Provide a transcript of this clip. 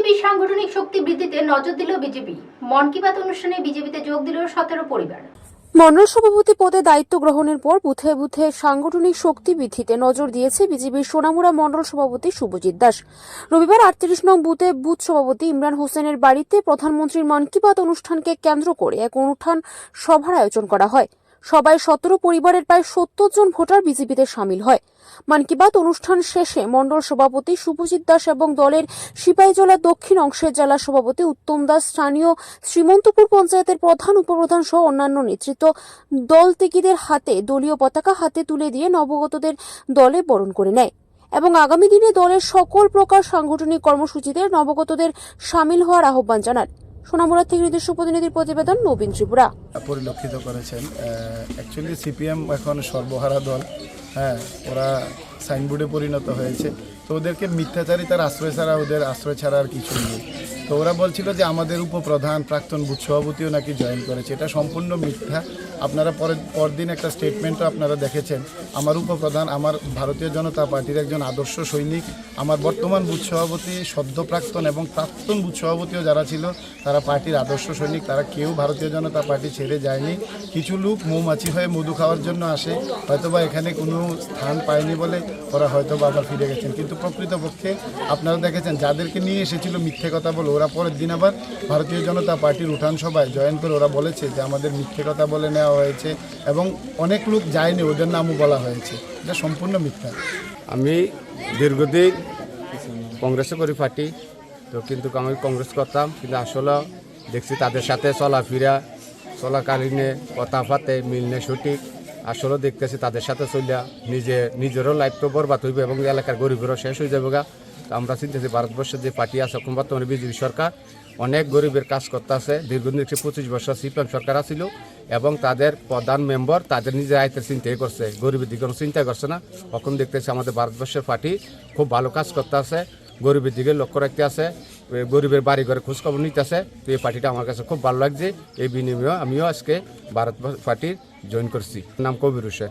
বিজেপির সাংগঠনিক শক্তি বৃদ্ধিতে নজর দিল বিজেপি। মন কি বাত অনুষ্ঠানে বিজেপিতে যোগ দিল সতেরো পরিবার। মন্ডল সভাপতি পদে দায়িত্ব গ্রহণের পর বুথে বুথে সাংগঠনিক শক্তি বৃদ্ধিতে নজর দিয়েছে বিজেপির সোনামুড়া মন্ডল সভাপতি শুভজিৎ দাস। রবিবার আটত্রিশ নং বুথে বুথ সভাপতি ইমরান হোসেনের বাড়িতে প্রধানমন্ত্রীর মন কি বাত অনুষ্ঠানকে কেন্দ্র করে এক অনুষ্ঠান সভার আয়োজন করা হয়। সবাই সতেরো পরিবারের প্রায় সত্তর জন ভোটার বিজেপিতে সামিল হয়। মন কি বাত অনুষ্ঠান শেষে মন্ডল সভাপতি শুভজিৎ দাস এবং দলের সিপাহীজলা দক্ষিণ অংশের জেলা সভাপতি উত্তম দাস, স্থানীয় শ্রীমন্তপুর পঞ্চায়েতের প্রধান, উপপ্রধান সহ অন্যান্য নেতৃত্ব দল ত্যাগীদের হাতে, দলীয় পতাকা হাতে তুলে দিয়ে নবগতদের দলে বরণ করে নেয় এবং আগামী দিনে দলের সকল প্রকার সাংগঠনিক কর্মসূচিতে নবগতদের সামিল হওয়ার আহ্বান জানান সোনামুড়া থেকে নিজস্ব প্রতিনিধির প্রতিবেদন নবীন ত্রিপুরা। পরিলক্ষিত করেছেন। অ্যাকচুয়ালি সিপিএম এখন সর্বহারা দল। হ্যাঁ ওরা সাইনবোর্ডে পরিণত হয়েছে। তো ওদেরকে মিথ্যাচারিতার আশ্রয় ছাড়া ওদের আশ্রয় ছাড়া আর কিছু নেই। তো ওরা বলছিল যে আমাদের উপপ্রধান প্রাক্তন বুথ সভাপতিও নাকি জয়েন করেছে। এটা সম্পূর্ণ মিথ্যা। আপনারা পরের, পরদিন একটা স্টেটমেন্টও আপনারা দেখেছেন। আমার উপপ্রধান, আমার ভারতীয় জনতা পার্টির একজন আদর্শ সৈনিক, আমার বর্তমান বুথ সভাপতি, সদ্য প্রাক্তন এবং প্রাক্তন বুথ সভাপতিও যারা ছিল, তারা পার্টির আদর্শ সৈনিক, তারা কেউ ভারতীয় জনতা পার্টি ছেড়ে যায়নি। কিছু লোক মৌমাছি হয়ে মধু খাওয়ার জন্য আসে। হয়তোবা এখানে কোনো স্থান পায়নি বলে ওরা হয়তো বা আবার ফিরে গেছেন। কিন্তু প্রকৃতপক্ষে আপনারা দেখেছেন, যাদেরকে নিয়ে এসেছিল মিথ্যে কথা বলে ওরা পরের দিন আবার ভারতীয় জনতা পার্টির উঠান সভায় জয়েন করে ওরা বলেছে যে আমাদের মিথ্যে কথা বলে নেওয়া হয়েছে এবং অনেক লোক যায়নি, ওদের নামও বলা হয়েছে। এটা সম্পূর্ণ মিথ্যা। আমি দীর্ঘদিন কংগ্রেসে করি পার্টি, তো কিন্তু আমি কংগ্রেস করতাম, কিন্তু আসলে দেখছি তাদের সাথে চলাফেরা, চলাকালীনে কথা পাতে মিলনে সঠিক। আসলে দেখতেছি তাদের সাথে চলিয়া নিজে, নিজেরও লাইফটা বরবাদ হইবে এবং এলাকার গরিবেরও শেষ হয়ে যাবে গা। তো আমরা চিন্তাছি ভারতবর্ষের যে পার্টি আছে, এখন বর্তমানে বিজেপি সরকার অনেক গরিবের কাজ করতে আছে দীর্ঘদিন একশো পঁচিশ বছর সিপিএম সরকার আছিল এবং তাদের প্রধান মেম্বার তাদের নিজের আয়তের চিন্তাই করছে। গরিবের দিকে কোনো চিন্তা করছে না। এখন দেখতেছি আমাদের ভারতবর্ষের পার্টি খুব ভালো কাজ করতে আছে গরিবের দিকে লক্ষ্য রাখতে আছে গরিবের বাড়ি ঘরে খোঁজখবর নিতে আছে তো এই পার্টিটা আমার কাছে খুব ভালো লাগছে। এই বিনিময়ে আমিও আজকে ভারত পার্টির জয়েন করছি। নাম কবির হোসেন।